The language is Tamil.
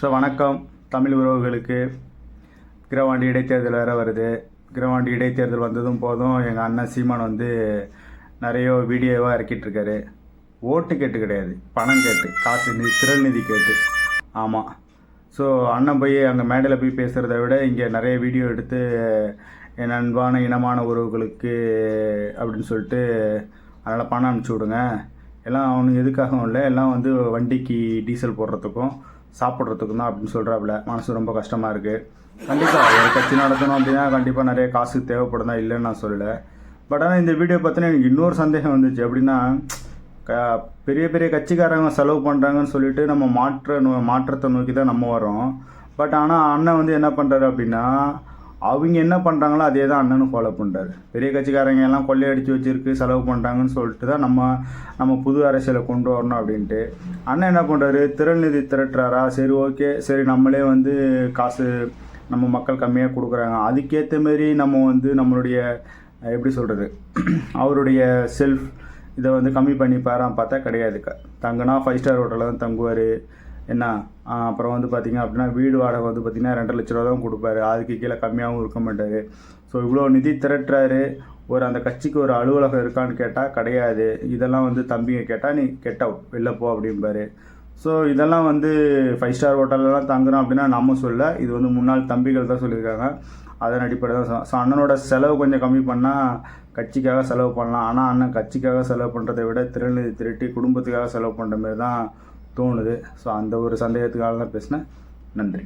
ஸோ வணக்கம். தமிழ் உறவுகளுக்கு கிரவாண்டி இடைத்தேர்தல் வேறு வருது. கிரவாண்டி இடைத்தேர்தல் வந்ததும் போதும் எங்கள் அண்ணன் சீமான் வந்து நிறைய வீடியோவாக இறக்கிட்டுருக்காரு ஓட்டு கேட்டு கிடையாது. பணம் கேட்டு காசு நிதி திரள் நிதி கேட்டு. ஆமாம் ஸோ அண்ணன் போய் அங்கே மேடையில் போய் பேசுகிறத விட இங்கே நிறைய வீடியோ எடுத்து என் அன்பான இனமான உறவுகளுக்கு அப்படின்னு சொல்லிட்டு அதனால் பணம் அனுப்பிச்சி விடுங்க. எல்லாம் அவனுக்கு எதுக்காகவும் இல்லை. எல்லாம் வந்து வண்டிக்கு டீசல் போடுறதுக்கும் சாப்பிட்றதுக்கும் தான் அப்படின்னு சொல்கிறாப்புல மனசு ரொம்ப கஷ்டமாக இருக்குது கண்டிப்பாக ஒரு கட்சி நடத்தணும் அப்படின்னா கண்டிப்பாக நிறைய காசு தேவைப்படும் தான் இல்லைன்னு நான் சொல்லலை. பட் ஆனால் இந்த வீடியோ பார்த்தீங்கன்னா எனக்கு இன்னொரு சந்தேகம் வந்துச்சு. அப்படின்னா க பெரிய பெரிய கட்சிக்காரங்க செலவு பண்ணுறாங்கன்னு சொல்லிட்டு நம்ம மாற்ற நோ- மாற்றத்தை நோக்கி தான் நம்ம வரோம் பட் ஆனால் அண்ணன் வந்து என்ன பண்ணுறாரு அப்படின்னா அவங்க என்ன பண்ணுறாங்களோ அதே தான் அண்ணனும் ஃபாலோ பண்ணுறாரு பெரிய கட்சிக்காரங்க எல்லாம் கொள்ளையடிச்சு வச்சுருக்கு செலவு பண்ணுறாங்கன்னு சொல்லிட்டு தான் நம்ம நம்ம புது அரசியலை கொண்டு வரணும் அப்படின்ட்டு. அண்ணன் என்ன பண்ணுறாரு திறல்நிதி திரட்டுறாரா? சரி ஓகே. சரி நம்மளே வந்து காசு நம்ம மக்கள் கம்மியாக கொடுக்குறாங்க. அதுக்கேற்ற மாரி நம்ம வந்து நம்மளுடைய எப்படி சொல்கிறது அவருடைய செல்ஃப் இதை வந்து கம்மி பண்ணிப்பாரான்னு பார்த்தா கிடையாது தங்குனா ஃபைவ் ஸ்டார் ஹோட்டலில் தான் தங்குவார். என்ன? அப்புறம் வந்து பார்த்தீங்க அப்படின்னா வீடு வாடகை வந்து பார்த்தீங்கன்னா ரெண்டரை லட்ச ரூபா தான் கொடுப்பாரு. அதுக்கு கீழே கம்மியாகவும் இருக்க மாட்டார். ஸோ இவ்வளோ நிதி திரட்டுறாரு. ஒரு அந்த கட்சிக்கு ஒரு அலுவலகம் இருக்கான்னு கேட்டால் கிடையாது. இதெல்லாம் வந்து தம்பிங்க கேட்டால் நீ கெட் அவுட் வெளில போ அப்படிம்பாரு. ஸோ இதெல்லாம் வந்து ஃபைவ் ஸ்டார் ஹோட்டல்லலாம் தங்குறோம் அப்படின்னா நம்ம சொல்ல இது வந்து முன்னாள் தம்பிகள் தான் சொல்லியிருக்காங்க. அதன் அடிப்படை தான் ஸோ அண்ணனோட செலவு கொஞ்சம் கம்மி பண்ணால் கட்சிக்காக செலவு பண்ணலாம். ஆனால் அண்ணன் கட்சிக்காக செலவு பண்ணுறதை விட திருநிதி திரட்டி குடும்பத்துக்காக செலவு பண்ணுற மாதிரி தான் தோணுது. ஸோ அந்த ஒரு சந்தேகத்துக்காக தான் பேசினேன் நன்றி.